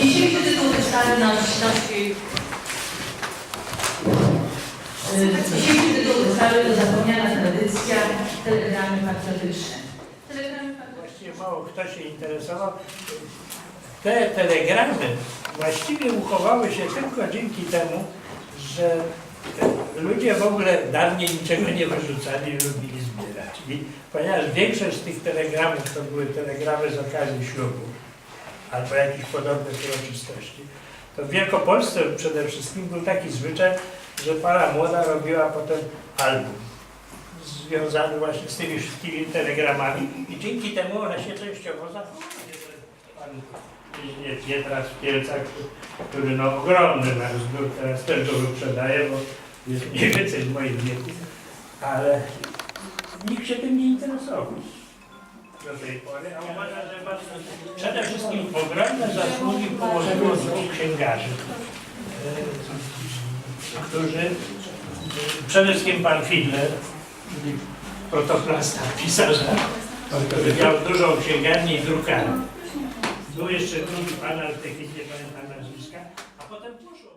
Dzisiejszy tytuł wystawy nosi y, Dzisiejszy tytuł wystawy to zapomniana tradycja telegramy patriotyczne. Właściwie mało kto się interesował. Te telegramy właściwie uchowały się tylko dzięki temu, że ludzie w ogóle dawniej niczego nie wyrzucali i lubili zbierać. I ponieważ większość z tych telegramów to były telegramy z okazji ślubu albo jakichś podobnych uroczystości, to w Wielkopolsce przede wszystkim był taki zwyczaj, że para młoda robiła potem album związany właśnie z tymi wszystkimi telegramami i dzięki temu one się częściowo zachowały. Pan inżynier w Kielcach, który no ogromny nasz zbiór, teraz też go wyprzedaje, bo jest mniej więcej w moim wieku, ale nikt się tym nie interesował a uważam, że przede wszystkim ogromne zasługi położyło dwóch księgarzy, e, którzy, e, przede wszystkim pan Fidler, protoplasta pisarza, który miał dużą księgarnię i drukarnię. Był jeszcze drugi pan, ale w tej chwili nie pamiętam nazwiska, a potem poszło.